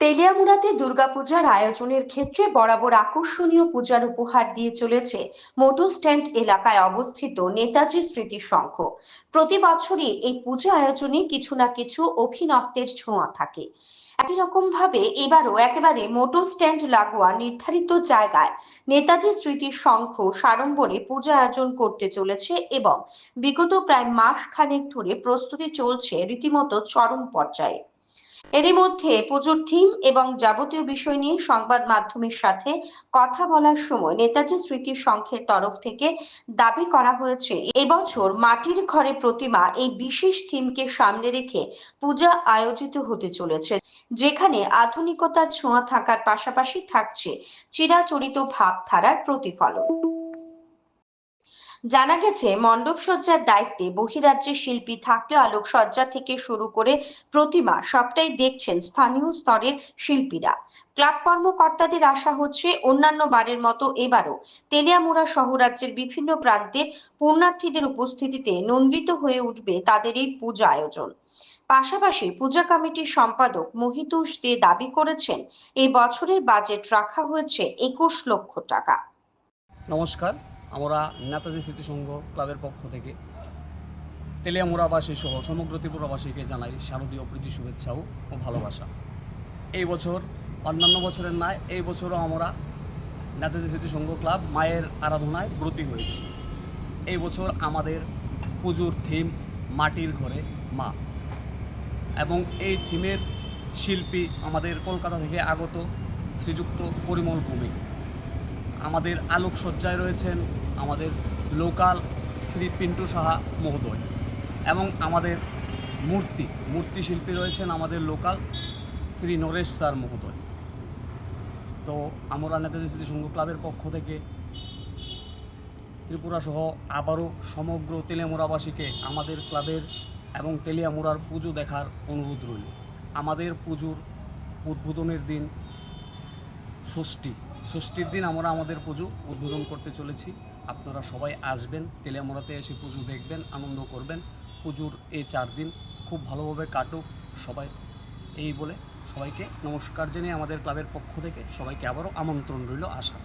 তেলিয়ামুড়াতে দুর্গাপূজার আয়োজনের ক্ষেত্রে বরাবর আকর্ষণীয় পূজার উপহার দিয়ে চলেছে মোটর স্ট্যান্ড এলাকায় অবস্থিত নেতাজি স্মৃতি সংঘ প্রতি বছরই এই পূজা আয়োজনে কিছু না কিছু অভিনবত্বের ছোঁয়া থাকে। একই রকম ভাবে এবারও একেবারে মোটর স্ট্যান্ড লাগোয়া নির্ধারিত জায়গায় নেতাজি স্মৃতি সংঘ সাড়ম্বরে পূজা আয়োজন করতে চলেছে এবং বিগত প্রায় মাস খানেক ধরে প্রস্তুতি চলছে রীতিমতো চরম পর্যায়ে। এরই মধ্যে পুজোর থিম এবং যাবতীয় বিষয় নিয়ে সংবাদ মাধ্যমের সাথে কথা বলার সময় নেতাজি স্মৃতি সংঘের তরফ থেকে দাবি করা হয়েছে, এবছর মাটির ঘরে প্রতিমা এই বিশেষ থিমকে সামনে রেখে পূজা আয়োজিত হতে চলেছে, যেখানে আধুনিকতার ছোঁয়া থাকার পাশাপাশি থাকছে চিরাচরিত ভাবধারার প্রতিফলন। জানা গেছে মণ্ডপ সজ্জার দায়িত্বে বহিরাজ্যের শিল্পী থাকলেও আলোকসজ্জা থেকে শুরু করে প্রতিমা সবটাই দেখছেন স্থানীয় স্তরের শিল্পীরা। ক্লাব কর্মকর্তাদের আশা হচ্ছে অন্যান্য বারের মতো এবারও তেলিয়ামুড়া সহ রাজ্যের বিভিন্ন প্রান্তের পূর্ণার্থীদের উপস্থিতিতে নন্দিত হয়ে উঠবে তাদের এই পূজা আয়োজন। পাশাপাশি পূজা কমিটির সম্পাদক মহিতুষ দে দাবি করেছেন, এই বছরের বাজেট রাখা হয়েছে একুশ লক্ষ টাকা। নমস্কার আমরা নেতাজি স্মৃতিসংঘ ক্লাবের পক্ষ থেকে তেলিয়ামুড়াবাসী সহ সমগ্র ত্রিপুরাবাসীকে জানাই শারদীয় প্রীতি, শুভেচ্ছা ও ভালোবাসা। এই বছর, অন্যান্য বছরের ন্যায়, এই বছরও আমরা নেতাজি স্মৃতিসংঘ ক্লাব মায়ের আরাধনায় ব্রতী হয়েছি। এই বছর আমাদের পুজোর থিম মাটির ঘরে মা। এবং এই থিমের শিল্পী আমাদের কলকাতা থেকে আগত শ্রীযুক্ত পরিমল ভৌমিক। আমাদের আলোকসজ্জায় রয়েছেন আমাদের লোকাল শ্রী পিন্টু সাহা মহোদয় এবং আমাদের মূর্তি মূর্তি শিল্পী রয়েছেন আমাদের লোকাল শ্রী নরেশ স্যার মহোদয়। তো আমরা নেতাজি স্মৃতি সংঘ ক্লাবের পক্ষ থেকে ত্রিপুরা সহ আবারও সমগ্র তেলিয়ামুড়াবাসীকে আমাদের ক্লাবের এবং তেলিয়ামুড়ার পুজো দেখার অনুরোধ রইল। আমাদের পুজোর উদ্বোধনের দিন ষষ্ঠী। ষষ্ঠীর দিন আমরা আমাদের পুজো উদ্বোধন করতে চলেছি। আপনারা সবাই আসবেন, তেলিয়ামোড়াতে এসে পুজো দেখবেন, আনন্দ করবেন। পুজোর এই চার দিন খুব ভালোভাবে কাটুক সবাই। এই বলে সবাইকে নমস্কার জানিয়ে আমাদের ক্লাবের পক্ষ থেকে সবাইকে আবারও আমন্ত্রণ রইল আসা